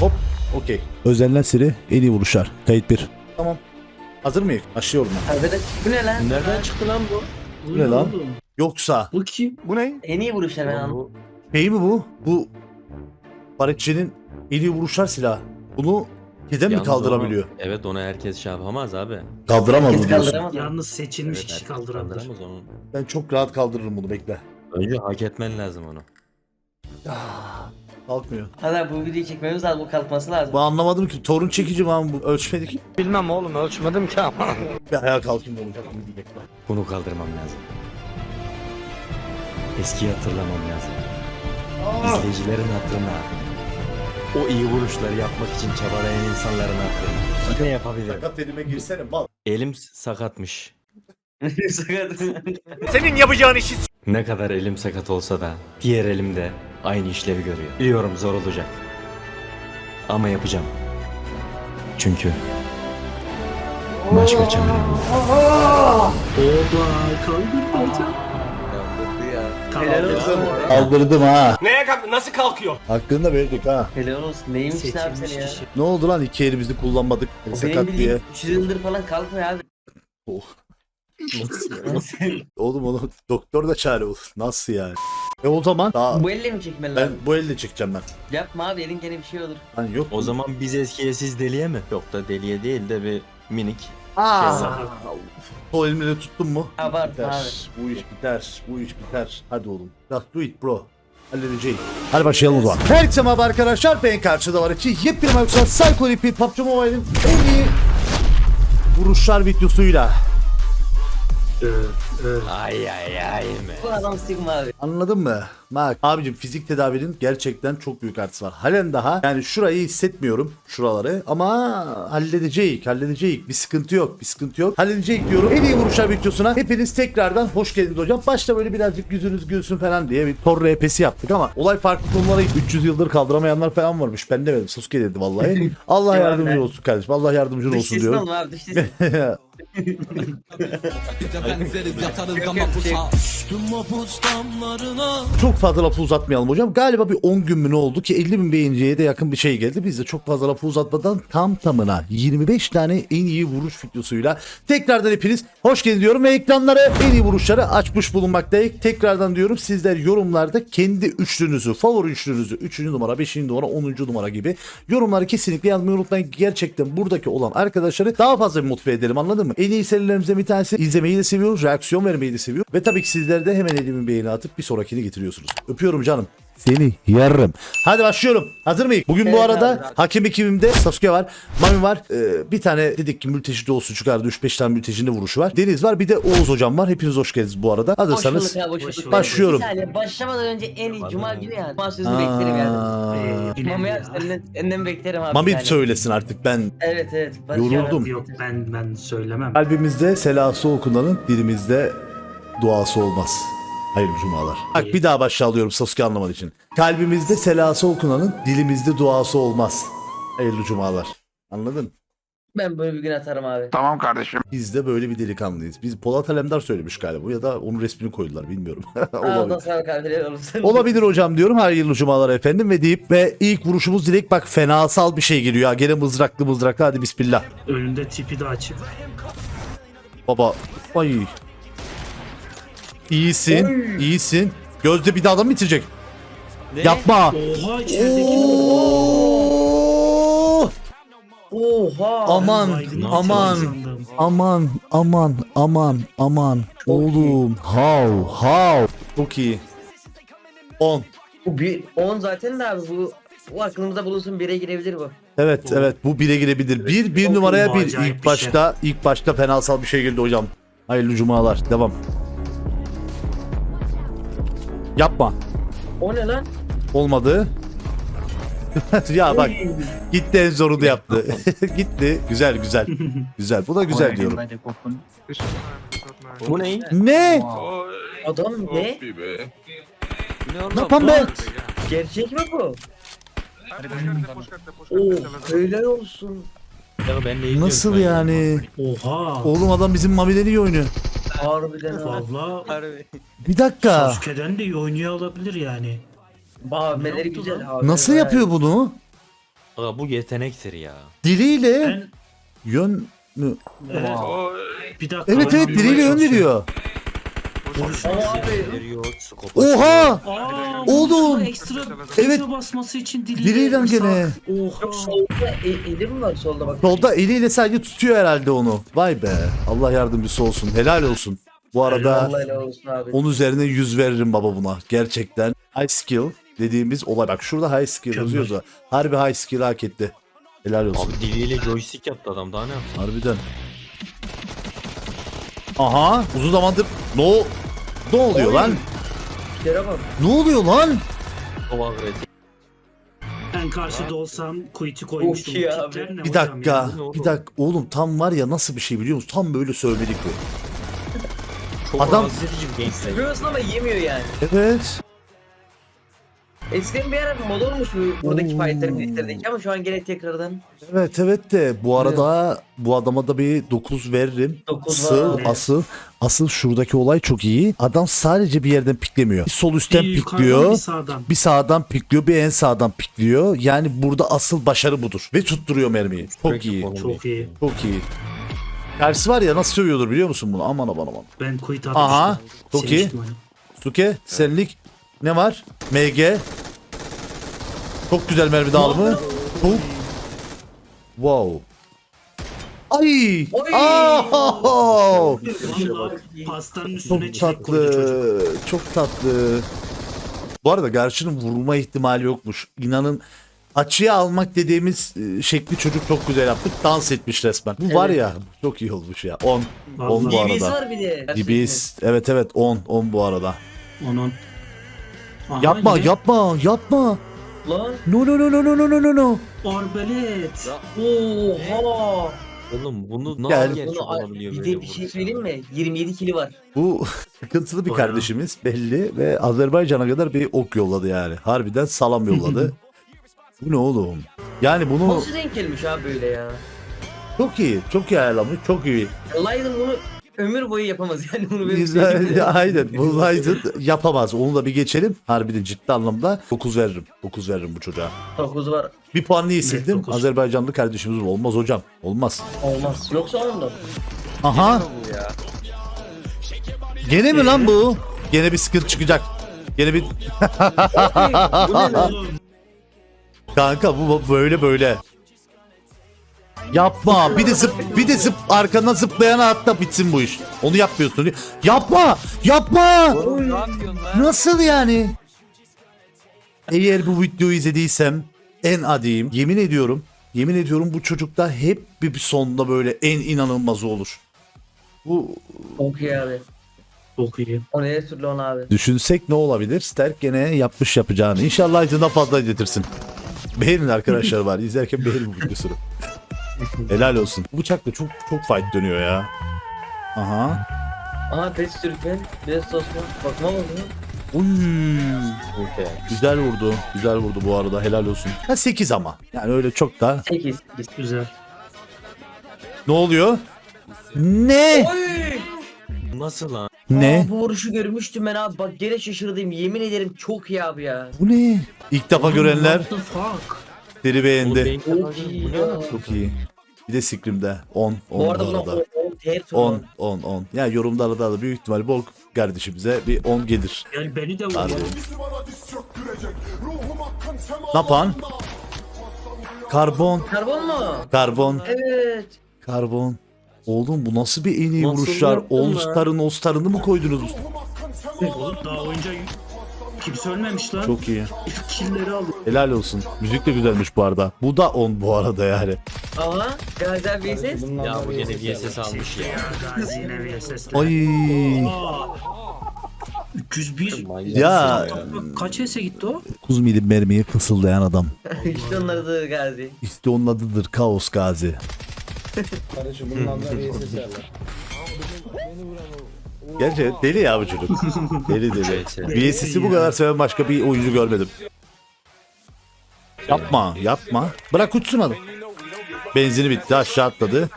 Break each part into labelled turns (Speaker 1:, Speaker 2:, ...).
Speaker 1: Hop. Okey. Özlenen seri en iyi vuruşlar. Kayıt 1. Tamam. Hazır mıyız? Başlıyorum ben.
Speaker 2: Arkadaş bu ne lan?
Speaker 3: Nereden çıktı lan bu?
Speaker 1: Bu ne lan?
Speaker 4: oğlum?
Speaker 1: Yoksa
Speaker 4: Bu kim?
Speaker 1: bu ne?
Speaker 2: En iyi vuruşlar ben anladım.
Speaker 3: Bu
Speaker 1: Şey mi bu? Bu Barışçı'nın en iyi vuruşlar silahı. Bunu keden mi
Speaker 3: yalnız
Speaker 1: kaldırabiliyor?
Speaker 3: onu- evet onu herkes şey yapamaz abi.
Speaker 1: Kaldıramaz
Speaker 2: Herkes
Speaker 1: mı diyorsun?
Speaker 2: kaldıramaz.
Speaker 4: Yalnız seçilmiş
Speaker 3: Evet,
Speaker 4: kişi
Speaker 3: herkes
Speaker 4: kaldırabilir.
Speaker 3: kaldıramaz onu.
Speaker 1: Ben çok rahat kaldırırım bunu bekle.
Speaker 3: Önce hak etmen lazım onu.
Speaker 1: Kalkmıyor.
Speaker 2: Hadi bu videoyu çekmemiz lazım. Bu kalkması lazım.
Speaker 1: Ben anlamadım ki. Torun çekici mi abi bu? Ölçmedik.
Speaker 5: Bilmem oğlum ölçmedim ki ama.
Speaker 1: Bir ayağa kalkayım olacak mı diye bekle.
Speaker 3: Bunu kaldırmam lazım. Eskiyi hatırlamam lazım. İzleyicilerin hatırına. O iyi vuruşları yapmak için çabalayan insanların hatırına. Ne yapabilirim?
Speaker 1: Sakat elime girsene mal.
Speaker 3: Elim sakatmış.
Speaker 2: Sakat.
Speaker 5: Senin yapacağın işi
Speaker 3: Ne kadar elim sakat olsa da diğer elim de aynı işlevi görüyor. Biliyorum zor olacak. Ama yapacağım. Çünkü başka çarem yok.
Speaker 4: Oba kaldırdı hocam.
Speaker 2: Helal olsun.
Speaker 1: Kaldırdım ha.
Speaker 5: Neye kalk nasıl kalkıyor?
Speaker 1: Hakkını da verdik ha.
Speaker 2: Helal olsun. Neymiş ne abi
Speaker 4: Seçilmiş
Speaker 2: sen ya?
Speaker 4: kişi.
Speaker 1: Ne oldu lan iki elimizi kullanmadık.
Speaker 2: O
Speaker 1: Sakat
Speaker 2: benim
Speaker 1: diye.
Speaker 2: bildiğim 300 yıldır falan kalkmıyor abi.
Speaker 1: Oh. Oğlum onu doktor da çare olur. Nasıl yani? E o zaman daha
Speaker 2: bu elle mi çekmeli
Speaker 1: ben
Speaker 2: lazım?
Speaker 1: bu elle çekeceğim ben.
Speaker 2: Yapma abi elin gene bir şey olur.
Speaker 1: Hani yok.
Speaker 3: O zaman biz eskiye siz deliye mi? Yok da deliye değil de bir minik.
Speaker 1: Aa.
Speaker 4: Sakat.
Speaker 1: Sol elimle de tuttun mu?
Speaker 2: Abartma abi.
Speaker 1: Biter. Bu iş biter. Bu iş biter. Hadi oğlum. Just do it bro. Halledeceğim. Hadi başlayalım o zaman. Herkese merhaba arkadaşlar. Ben karşıda var için yepyeni maçlar Psycho Repeat PUBG Mobile'in en iyi vuruşlar videosuyla.
Speaker 4: Öf.
Speaker 3: Ay ay ay mi?
Speaker 2: Bu adam Sigma abi.
Speaker 1: Anladın mı? Bak abicim fizik tedavinin gerçekten çok büyük artısı var. Halen daha yani şurayı hissetmiyorum şuraları ama halledeceğiz halledeceğiz bir sıkıntı yok bir sıkıntı yok halledeceğiz diyorum. En iyi vuruşlar videosuna hepiniz tekrardan hoş geldiniz hocam. Başta böyle birazcık yüzünüz gülsün falan diye bir tor RP'si yaptık ama olay farklı konulara 300 yıldır kaldıramayanlar falan varmış. Ben demedim Sasuke dedi vallahi. Allah
Speaker 2: Ya
Speaker 1: yardımcı olsun kardeşim Allah yardımcın
Speaker 2: Dış
Speaker 1: olsun diyorum.
Speaker 2: oğlum abi dış
Speaker 1: Çok fazla lafı uzatmayalım hocam. Galiba bir 10 gün mü ne oldu ki 50 bin beğeniciye de yakın bir şey geldi. Biz de çok fazla lafı uzatmadan tam tamına 25 tane en iyi vuruş videosuyla tekrardan hepiniz hoş geldin diyorum ve ekranlara en iyi vuruşları açmış bulunmaktayız. Tekrardan diyorum sizler yorumlarda kendi üçlünüzü, favori üçlünüzü 3. numara, 5. numara, 10. numara gibi yorumları kesinlikle yazmayı unutmayın. Gerçekten buradaki olan arkadaşları daha fazla motive edelim anladın mı? En iyi serilerimizden bir tanesi izlemeyi de seviyoruz, reaksiyon vermeyi de seviyoruz. Ve tabii ki sizler de hemen elimin beğeni atıp bir sonrakini getiriyorsunuz. Öpüyorum canım. Seni yarım. Hadi başlıyorum. Hazır mıyız? Bugün bu
Speaker 2: Evet
Speaker 1: arada
Speaker 2: abi.
Speaker 1: hakem ekibimde Sasuke var, Mami var. Ee, bir tane dedik ki mülteci olsun çıkardı. 3-5 tane mültecinde vuruşu var. Deniz var. Bir de Oğuz hocam var. Hepiniz hoş geldiniz bu arada.
Speaker 2: Hoş
Speaker 1: Hazırsanız
Speaker 2: bulduk abi hoş
Speaker 4: Hoş
Speaker 2: bulduk.
Speaker 4: bulduk.
Speaker 1: Başlıyorum.
Speaker 2: Başlamadan önce en iyi cuma günü yani. Cuma sözünü beklerim yani.
Speaker 4: Ee,
Speaker 2: Mami abi senden, senden beklerim abi.
Speaker 1: Mami
Speaker 2: yani.
Speaker 1: söylesin artık ben
Speaker 2: Evet evet. Barış
Speaker 1: Yoruldum.
Speaker 2: abi.
Speaker 4: Yok ben ben söylemem.
Speaker 1: Kalbimizde selası okunanın dilimizde duası olmaz. Hayırlı cumalar. Bak bir daha başa alıyorum Sasuke anlaman için. Kalbimizde selası okunanın dilimizde duası olmaz. Hayırlı cumalar. Anladın?
Speaker 2: Ben böyle bir gün atarım abi.
Speaker 5: Tamam kardeşim.
Speaker 1: Biz de böyle bir delikanlıyız. Biz Polat Alemdar söylemiş galiba ya da onun resmini koydular bilmiyorum. Olabilir.
Speaker 2: olursun.
Speaker 1: Olabilir hocam diyorum. Hayırlı cumalar efendim ve deyip ve ilk vuruşumuz direkt bak fenasal bir şey geliyor. Ha, gene mızraklı mızraklı hadi bismillah.
Speaker 4: Önünde tipi de açık.
Speaker 1: Baba ay. İyisin, iyisin. Gözde bir daha adam bitirecek. Yapma.
Speaker 4: Oha içerideki
Speaker 1: Oo!
Speaker 2: Oha.
Speaker 1: Aman,
Speaker 4: baygın
Speaker 1: aman, aman, aman, aman, aman. Oğlum, how, how. Çok iyi. 10.
Speaker 2: Bu bir 10 zaten de abi bu bu aklımızda bulunsun 1'e girebilir bu.
Speaker 1: Evet, evet. Bu bire girebilir. Bir, bir
Speaker 4: Çok
Speaker 1: numaraya bir.
Speaker 4: acayip
Speaker 1: İlk
Speaker 4: bir şey.
Speaker 1: başta, ilk başta fenasal bir şey geldi hocam. Hayırlı cumalar. Devam. Yapma.
Speaker 2: O ne lan?
Speaker 1: Olmadı. ya bak gitti en zorunu yaptı. gitti. Güzel güzel. Güzel. Bu da güzel diyorum.
Speaker 3: Bu ne?
Speaker 1: Ne?
Speaker 2: Adam ne?
Speaker 1: Ne yapan be?
Speaker 2: Gerçek mi bu? Oo, helal olsun.
Speaker 1: Nasıl yani?
Speaker 4: Oha.
Speaker 1: Oğlum adam bizim Mami'den iyi oynuyor.
Speaker 2: Harbiden ha.
Speaker 4: Valla
Speaker 1: Bir dakika.
Speaker 4: Sasuke'den de iyi oynuyor olabilir yani.
Speaker 2: Bağırmeleri güzel. abi.
Speaker 1: Nasıl yapıyor bunu?
Speaker 3: Aga bu yetenektir ya.
Speaker 1: Diliyle
Speaker 4: Ben
Speaker 1: yön mü?
Speaker 4: evet, bir dakika.
Speaker 1: Evet evet diliyle yön veriyor.
Speaker 2: Ama abi
Speaker 3: Veriyor, skop
Speaker 1: Oha!
Speaker 4: Aa,
Speaker 1: Oğlum!
Speaker 4: Ekstra
Speaker 1: Evet.
Speaker 4: evet. basması için diliyle.
Speaker 1: Diliyle
Speaker 4: yasak.
Speaker 1: gene.
Speaker 4: Oha.
Speaker 2: solda e, eli mi var solda bak.
Speaker 1: Solda eliyle sadece tutuyor herhalde onu. Vay be. Allah yardımcısı olsun. Helal olsun. Bu arada
Speaker 2: Allah helal olsun abi.
Speaker 1: 10 üzerine 100 veririm baba buna. Gerçekten. High skill dediğimiz olay. Bak şurada high skill
Speaker 4: Mükemmel.
Speaker 1: yazıyordu. Harbi high skill hak etti. Helal olsun.
Speaker 3: Abi diliyle joystick yaptı adam daha ne yapsın?
Speaker 1: Harbiden. Aha uzun zamandır no ne oluyor lan?
Speaker 2: Yere bak.
Speaker 1: Ne oluyor lan?
Speaker 3: Agresif.
Speaker 4: Ben karşıda olsam kuytu koymuştum.
Speaker 2: abi.
Speaker 4: kitler ne
Speaker 1: Bir
Speaker 4: hocam
Speaker 1: dakika.
Speaker 4: ya?
Speaker 1: Bir dakika. Oğlum tam var ya nasıl bir şey biliyor musun? Tam böyle sövmelik bu.
Speaker 3: Çok
Speaker 1: Adam-
Speaker 3: rahatsız edici bir gameplay.
Speaker 2: Görüyorsun ama yemiyor yani.
Speaker 1: Evet.
Speaker 2: Eskiden bir ara mod olmuş bu buradaki
Speaker 1: Oo.
Speaker 2: birlikterdeki ama şu an gene tekrardan
Speaker 1: Evet evet de bu arada bu adama da bir 9 veririm.
Speaker 2: Dokuz
Speaker 1: asıl
Speaker 2: var.
Speaker 1: asıl asıl şuradaki olay çok iyi. Adam sadece bir yerden piklemiyor. Bir sol üstten
Speaker 4: Bir yukarıdan,
Speaker 1: pikliyor.
Speaker 4: bir sağdan.
Speaker 1: Bir sağdan pikliyor, bir en sağdan pikliyor. Yani burada asıl başarı budur. Ve tutturuyor mermiyi. Çok iyi.
Speaker 4: Çok iyi.
Speaker 1: Çok iyi. Tersi var ya nasıl sövüyordur biliyor musun bunu? Aman aman aman.
Speaker 4: Ben
Speaker 1: Aha,
Speaker 4: atmıştım.
Speaker 1: çok iyi.
Speaker 4: Sevmiştim onu.
Speaker 1: Suke senlik ne var? MG. Çok güzel mermi dağılımı. Çok. Wow. Ay!
Speaker 2: Oy!
Speaker 4: Vallahi pastanın üstüne
Speaker 1: Çok
Speaker 4: çilek koydu çocuk.
Speaker 1: tatlı. Çok tatlı. Bu arada Garçı'nın vurma ihtimali yokmuş. İnanın açıya almak dediğimiz e, şekli çocuk çok güzel yaptı. Dans etmiş resmen. Bu var ya çok iyi olmuş ya. 10. 10 bu
Speaker 4: Vallahi.
Speaker 2: DBS
Speaker 1: arada.
Speaker 2: var bir de.
Speaker 1: DBS. Evet evet 10. 10 bu arada.
Speaker 4: Onun. Aha,
Speaker 1: Yapma
Speaker 4: yine
Speaker 1: yapma yapma.
Speaker 2: Lan.
Speaker 1: No no no no no no no no no.
Speaker 2: Oha.
Speaker 3: Oğlum bunu nasıl
Speaker 1: Gel.
Speaker 3: gerçek
Speaker 2: Bunu
Speaker 3: olabiliyor
Speaker 2: bir
Speaker 3: böyle
Speaker 2: de bir şey
Speaker 3: vuruş?
Speaker 2: söyleyeyim mi? 27 kili var.
Speaker 1: Bu sıkıntılı bir kardeşimiz belli ve Azerbaycan'a kadar bir ok yolladı yani. Harbiden salam yolladı. Bu ne oğlum? Yani bunu
Speaker 2: Nasıl denk gelmiş abi böyle ya?
Speaker 1: çok iyi, çok iyi ayarlamış, çok iyi.
Speaker 2: Olaydım bunu ömür boyu yapamaz yani bunu benim sevgilim.
Speaker 1: aynen. Ryzen yapamaz. Onu da bir geçelim. Harbiden ciddi anlamda 9 veririm. 9 veririm bu çocuğa.
Speaker 2: 9 var.
Speaker 1: Bir puan niye sildim?
Speaker 4: dokuz.
Speaker 1: Azerbaycanlı kardeşimiz olmaz hocam. Olmaz.
Speaker 2: Olmaz. Yoksa onda.
Speaker 1: Aha. Gene mi lan bu? Gene bir sıkıntı çıkacak. Gene bir
Speaker 2: bu ne lan?
Speaker 1: Kanka bu bu böyle böyle. Yapma. Bir de zıp bir de zıp arkana zıplayana atla bitsin bu iş. Onu yapmıyorsun. Yapma. Yapma. Nasıl yani? Eğer bu videoyu izlediysem en adiyim. Yemin ediyorum. Yemin ediyorum bu çocukta hep bir sonunda böyle en inanılmazı olur. Bu
Speaker 2: Çok iyi abi.
Speaker 4: Çok iyi.
Speaker 2: O neye türlü onu abi.
Speaker 1: Düşünsek ne olabilir? Sterk gene yapmış yapacağını. İnşallah acından fazla getirsin. Beğenin arkadaşlar var. İzlerken beğenin bu videosunu. Helal olsun. Bu bıçakla çok çok fight dönüyor ya. Aha.
Speaker 2: Aha Pes Türkmen. Biraz Osman. Bakma oldu.
Speaker 1: Uy.
Speaker 3: Okey.
Speaker 1: Güzel vurdu. Güzel vurdu bu arada. Helal olsun. Ha 8 ama. Yani öyle çok da.
Speaker 2: 8.
Speaker 4: Güzel.
Speaker 1: Ne oluyor? Ne?
Speaker 2: Oy!
Speaker 3: Nasıl lan?
Speaker 1: Ne?
Speaker 2: Aa, bu vuruşu görmüştüm ben abi. Bak gene şaşırdım. Yemin ederim çok iyi abi ya.
Speaker 1: Bu ne? İlk defa görenler
Speaker 4: What the fuck?
Speaker 1: deri beğendi.
Speaker 2: Çok iyi
Speaker 3: Bu ne
Speaker 2: ya.
Speaker 3: lan?
Speaker 1: Çok iyi. Bir de Scream'de 10. 10
Speaker 2: Bu arada buna
Speaker 1: arada.
Speaker 2: 10 ter
Speaker 1: 10
Speaker 2: 10.
Speaker 1: 10 10. Yani yorumlarda da büyük ihtimal bol kardeşimize bir 10 gelir.
Speaker 4: Gel beni de vur.
Speaker 1: Harbi. Ne yapan? Karbon,
Speaker 2: Karbon mu?
Speaker 1: karbon,
Speaker 2: Evet.
Speaker 1: karbon. Oğlum bu nasıl bir en iyi
Speaker 3: Nasıl
Speaker 1: vuruşlar?
Speaker 3: yaptın
Speaker 1: All
Speaker 3: lan?
Speaker 1: Star'ın All Star'ını mı koydunuz?
Speaker 4: Oğlum daha oyunca kimse ölmemiş lan.
Speaker 1: Çok iyi.
Speaker 4: İlk killleri aldı.
Speaker 1: Helal olsun. Müzik de güzelmiş bu arada. Bu da 10 bu arada yani.
Speaker 2: Aha. Gazi abi ses.
Speaker 3: Ya bu gene VSS almış ya.
Speaker 4: Yine.
Speaker 1: Ay.
Speaker 4: Aa. 301.
Speaker 1: Ya
Speaker 4: Kaç ese gitti o?
Speaker 1: 9 milim mermiye fısıldayan adam.
Speaker 2: işte onun adı Gazi.
Speaker 1: İşte onun adıdır Kaos Gazi. Gerçi deli ya bu çocuk. Deli deli. VSS'i bu kadar seven başka bir oyuncu görmedim. Yapma, yapma. Bırak uçsun adam. Benzini bitti, aşağı atladı.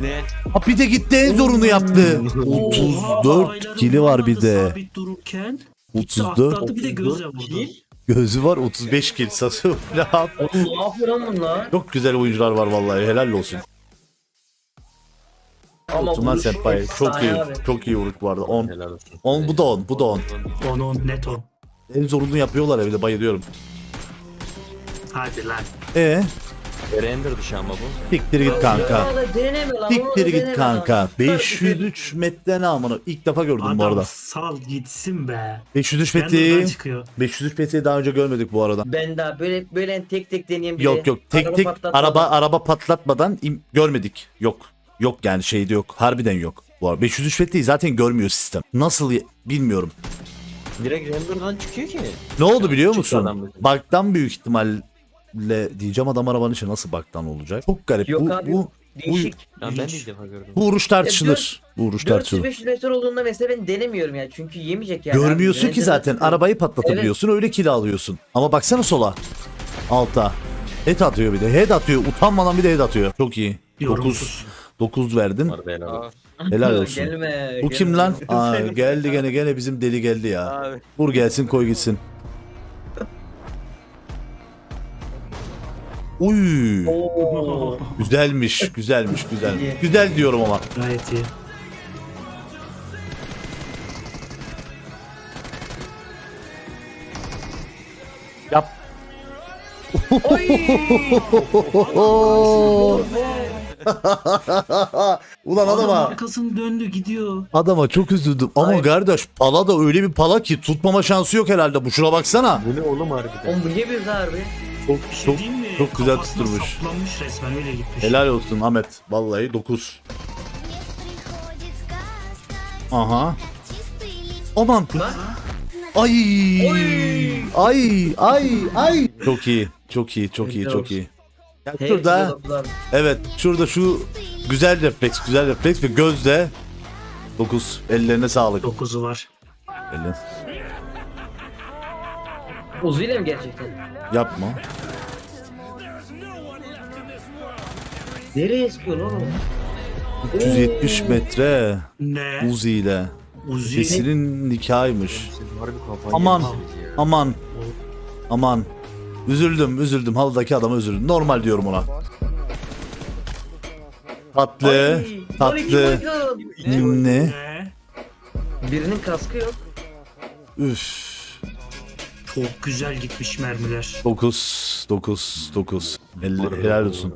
Speaker 3: Ne?
Speaker 1: Ha bir de gitti en zorunu yaptı.
Speaker 4: Oha,
Speaker 1: 34
Speaker 4: ayların
Speaker 1: kili var bir de.
Speaker 4: Sabit dururken
Speaker 1: 34.
Speaker 4: atladı bir de göze vurdu.
Speaker 1: Gözü var 35 kill Sasu. Ne yap-
Speaker 2: Oğlum ne yapıyor lan bunlar?
Speaker 1: Çok güzel oyuncular var vallahi helal olsun.
Speaker 2: Ama
Speaker 1: Otuman
Speaker 2: vuruşu
Speaker 1: Senpai çok
Speaker 2: efsane
Speaker 1: iyi.
Speaker 2: abi.
Speaker 1: Çok iyi vuruş vardı. 10.
Speaker 3: Helal olsun.
Speaker 1: 10 bu da 10. Bu da 10.
Speaker 4: 10 10 net 10.
Speaker 1: En zorunu yapıyorlar evde bayılıyorum.
Speaker 4: Hadi lan.
Speaker 1: E
Speaker 3: Render dışı ama bu.
Speaker 1: siktir git kanka.
Speaker 2: Lan, da
Speaker 1: Siktir git kanka.
Speaker 2: lan.
Speaker 1: 503 metre ne amına. İlk defa gördüm bu
Speaker 4: Adam
Speaker 1: arada.
Speaker 4: sal gitsin be.
Speaker 1: 503
Speaker 4: Ben de
Speaker 1: metreyi
Speaker 4: oradan çıkıyor.
Speaker 1: 503 metreyi daha önce görmedik bu arada.
Speaker 2: Ben daha böyle böyle tek tek deneyeyim bir
Speaker 1: Yok yok tek
Speaker 2: Araba
Speaker 1: tek
Speaker 2: patlatmadan.
Speaker 1: araba araba patlatmadan im- görmedik. Yok. Yok yani şeyde yok. Harbiden yok. Bu arada 503 metreyi zaten görmüyor sistem. Nasıl ye- bilmiyorum.
Speaker 3: Direkt render'dan çıkıyor ki.
Speaker 1: Ne oldu biliyor
Speaker 3: Çıktı
Speaker 1: musun?
Speaker 3: adam.
Speaker 1: Bug'dan büyük ihtimalle diyeceğim adam arabanın içi nasıl bug'dan olacak? Çok garip.
Speaker 2: Yok
Speaker 1: bu,
Speaker 2: abi,
Speaker 1: bu,
Speaker 2: Değişik.
Speaker 3: Ya ben de ilk defa gördüm.
Speaker 1: bu vuruş tartışılır. Bu vuruş tartışılır.
Speaker 2: 400-500 metre olduğunda mesela ben denemiyorum ya. Çünkü yemeyecek yani.
Speaker 1: Görmüyorsun
Speaker 2: Abi,
Speaker 1: ki zaten.
Speaker 2: de-
Speaker 1: Arabayı patlatabiliyorsun. Öyle kill alıyorsun. Ama baksana sola. Alta. Head atıyor bir de. Head atıyor. Utanmadan bir de head atıyor. Çok iyi. 9.
Speaker 4: Yorumsuz.
Speaker 1: 9 verdin.
Speaker 3: Helal olsun.
Speaker 1: Helal olsun.
Speaker 2: Gelme.
Speaker 1: Bu
Speaker 2: gelme.
Speaker 1: kim lan? Aa, geldi gene gene bizim deli geldi ya.
Speaker 3: Abi.
Speaker 1: Vur gelsin koy gitsin. Uy.
Speaker 2: Oo.
Speaker 1: Güzelmiş, güzelmiş, güzel.
Speaker 2: İyi.
Speaker 1: Güzel diyorum ama.
Speaker 4: Gayet iyi.
Speaker 1: Yap. Ulan
Speaker 4: Adam
Speaker 1: adama
Speaker 4: arkasını döndü gidiyor.
Speaker 1: adama çok üzüldüm. Ama
Speaker 2: Hayır.
Speaker 1: kardeş pala da öyle bir pala ki tutmama şansı yok herhalde. Bu şuna baksana.
Speaker 3: Bu ne oğlum harbiden?
Speaker 2: Oğlum bu niye bir harbi?
Speaker 1: Çok
Speaker 4: şey
Speaker 1: çok
Speaker 4: diyeyim mi?
Speaker 1: Çok güzel
Speaker 4: Kafasına
Speaker 1: tutturmuş.
Speaker 4: saplanmış resmen öyle gitmiş.
Speaker 1: helal olsun Ahmet. Vallahi 9. Aha. Aman.
Speaker 2: Lan.
Speaker 1: Ay. Ay ay ay. Çok iyi. Çok iyi. Çok iyi. Çok iyi. Ya
Speaker 2: Hepsi
Speaker 1: şurada evet şurada şu güzel refleks güzel refleks ve gözde 9 ellerine sağlık.
Speaker 4: 9'u var.
Speaker 1: Eline.
Speaker 2: Uzuyla mı gerçekten?
Speaker 1: Yapma.
Speaker 2: Nereye sıkıyor oğlum?
Speaker 1: 370 metre
Speaker 4: Ne?
Speaker 1: Uzi ile.
Speaker 4: Uzi.
Speaker 1: Sesinin nikahıymış. Aman. Aman. Aman. Üzüldüm üzüldüm. Halıdaki adama üzüldüm. Normal diyorum ona. Tatlı.
Speaker 2: Ay,
Speaker 1: tatlı.
Speaker 2: 12 boyutlu.
Speaker 1: Ne?
Speaker 4: Ne?
Speaker 2: Birinin kaskı yok.
Speaker 1: Üf.
Speaker 4: Çok güzel gitmiş mermiler.
Speaker 1: 9 9 9. Helal olsun.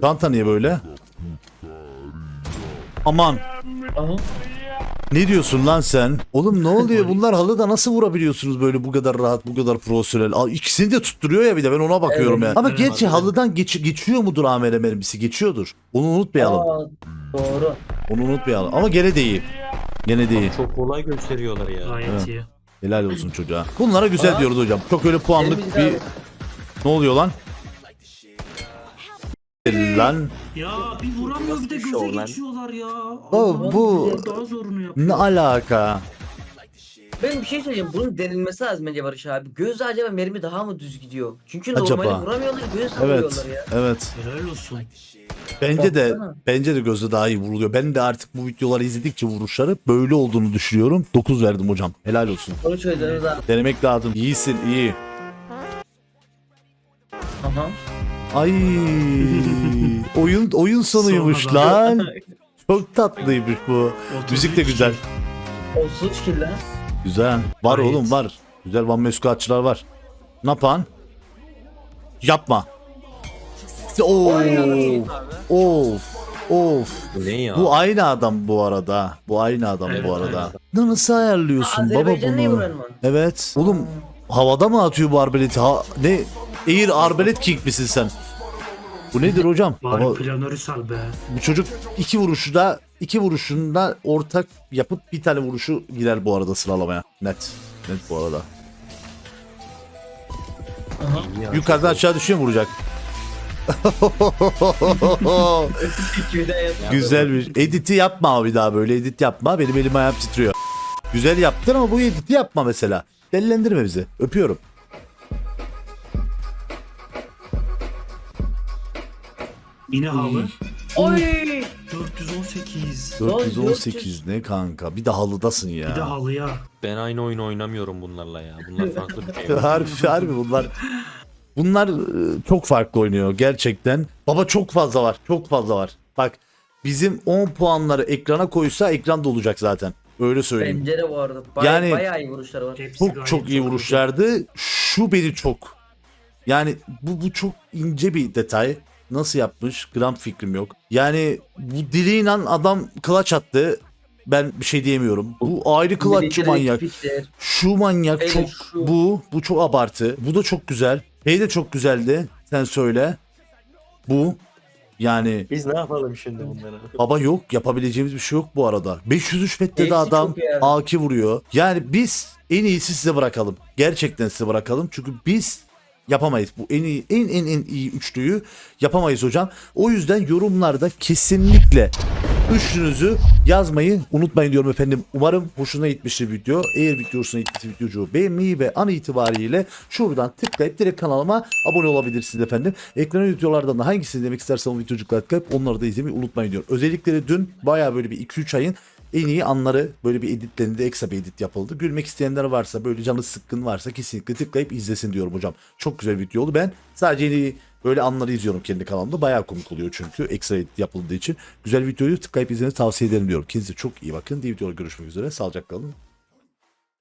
Speaker 1: Çanta niye böyle? Aman.
Speaker 2: Aha.
Speaker 1: Ne diyorsun lan sen? Oğlum ne oluyor? Bunlar halıda nasıl vurabiliyorsunuz böyle bu kadar rahat, bu kadar profesyonel? Aa, ikisini de tutturuyor ya bir de ben ona bakıyorum
Speaker 2: Evet,
Speaker 1: ya. Ama
Speaker 4: evet,
Speaker 1: gerçi
Speaker 4: evet.
Speaker 1: halıdan geç, geçiyor mudur AMR mermisi? Geçiyordur. Onu unutmayalım.
Speaker 2: Aa, doğru.
Speaker 1: Onu unutmayalım. Ama gene de iyi. Gene de iyi.
Speaker 3: Çok kolay gösteriyorlar ya.
Speaker 4: Gayet
Speaker 1: Evet.
Speaker 4: iyi.
Speaker 1: Helal olsun çocuğa. Bunlara güzel
Speaker 2: Aa.
Speaker 1: diyoruz hocam. Çok öyle puanlık bir...
Speaker 2: abi.
Speaker 1: Ne oluyor lan? Lan
Speaker 4: Ya bir vuramıyor bir de
Speaker 3: Nasıl bir
Speaker 4: göze
Speaker 3: lan?
Speaker 4: geçiyorlar ya.
Speaker 1: Bu-
Speaker 4: Allah
Speaker 1: bu-
Speaker 4: daha zorunu yapıyor.
Speaker 1: ne alaka?
Speaker 2: Ben bir şey söyleyeceğim. Bunun denilmesi lazım bence Barış abi. Gözle acaba mermi daha mı düz gidiyor? Çünkü
Speaker 1: Acaba?
Speaker 2: normalde vuramıyorlar, göz
Speaker 1: Evet.
Speaker 2: vuruyorlar ya.
Speaker 1: Evet.
Speaker 4: Helal olsun.
Speaker 1: Bence de
Speaker 2: Baksana.
Speaker 1: bence de gözde daha iyi vuruluyor. Ben de artık bu videoları izledikçe vuruşları böyle olduğunu düşünüyorum. 9 verdim hocam. Helal olsun.
Speaker 2: Onu abi.
Speaker 1: Denemek lazım. İyisin, iyi.
Speaker 2: Aha.
Speaker 1: Ay. oyun oyun sonuymuş
Speaker 4: Sonradan.
Speaker 1: lan. Çok tatlıymış bu. Müzik de güzel.
Speaker 2: 33 kill lan.
Speaker 1: Güzel. Var
Speaker 4: Gayet.
Speaker 1: oğlum var. Güzel Van Mesukaatçılar var. Ne yapan? Yapma. Oo. Of. Of.
Speaker 3: Bu ne ya?
Speaker 1: Bu aynı adam bu arada. Bu aynı adam
Speaker 4: Evet,
Speaker 1: bu arada.
Speaker 4: aynı.
Speaker 1: Nasıl ayarlıyorsun baba bunu? Evet. Oğlum havada mı atıyor bu arbeleti? Ha, ne? Air Arbalet King misin sen? Bu nedir hocam?
Speaker 4: Bari
Speaker 1: Ama
Speaker 4: planörü sal be.
Speaker 1: bu çocuk iki vuruşda iki vuruşunda ortak yapıp bir tane vuruşu girer bu arada sıralamaya. Net. Net bu arada. Yukarıdan aşağı düşüyor mu vuracak?
Speaker 2: Yap.
Speaker 1: Güzelmiş. Editi yapma abi daha böyle edit yapma. Benim elim ayağım titriyor. Güzel yaptın ama bu editi yapma mesela. Delilendirme bizi. Öpüyorum.
Speaker 4: Yine halı.
Speaker 2: Oy!
Speaker 4: 418.
Speaker 1: 418 ne kanka? Bir de halıdasın ya.
Speaker 4: Bir de halıya.
Speaker 3: Ben aynı oyun oynamıyorum bunlarla ya. Bunlar farklı bir şey.
Speaker 1: harbi harbi bunlar bunlar e, çok farklı oynuyor gerçekten. Baba çok fazla var. Çok fazla var. Bak bizim 10 puanları ekrana koysa ekranda olacak zaten. Öyle söyleyeyim.
Speaker 2: Bence de bu arada. Baya,
Speaker 1: Yani-
Speaker 2: bayağı iyi vuruşları var.
Speaker 1: Çok çok iyi vuruşlardı. Şu beni çok. Yani bu bu çok ince bir detay. Nasıl yapmış? Gram fikrim yok. Yani bu diliyle adam kılaç attı. Ben bir şey diyemiyorum. Bu ayrı kılaççı manyak. Şu manyak
Speaker 2: Hele
Speaker 1: çok
Speaker 2: şu.
Speaker 1: bu bu çok abartı. Bu da çok güzel. Şey de çok güzeldi. Sen söyle. Bu yani
Speaker 3: Biz ne yapalım şimdi bunlara?
Speaker 1: baba yok yapabileceğimiz bir şey yok bu arada. 503 metrede
Speaker 2: Hepsi
Speaker 1: adam. AK vuruyor. Yani biz en iyisi size bırakalım. Gerçekten size bırakalım. Çünkü biz yapamayız. Bu en iyi en en en iyi üçlüyü yapamayız hocam. O yüzden yorumlarda kesinlikle üçlünüzü yazmayı unutmayın diyorum efendim. Umarım hoşuna gitmiştir video. Eğer video hoşuna gittiyse videocu beğenmeyi ve an itibariyle şuradan tıklayıp direkt kanalıma abone olabilirsiniz efendim. Ekrana videolardan da hangisini demek istersen o videocuklar tıklayıp onları da izlemeyi unutmayın diyorum. Özellikle dün bayağı böyle bir 2-3 ayın en iyi anları böyle bir editlerinde ekstra bir edit yapıldı. Gülmek isteyenler varsa böyle canı sıkkın varsa kesinlikle tıklayıp izlesin diyorum hocam. Çok güzel video oldu. Ben sadece en iyi böyle anları izliyorum kendi kanalımda. Bayağı komik oluyor çünkü ekstra edit yapıldığı için. Güzel videoyu tıklayıp izlemenizi tavsiye ederim diyorum. Kendinize çok iyi bakın. Diğer videoda görüşmek üzere. Sağlıcakla kalın.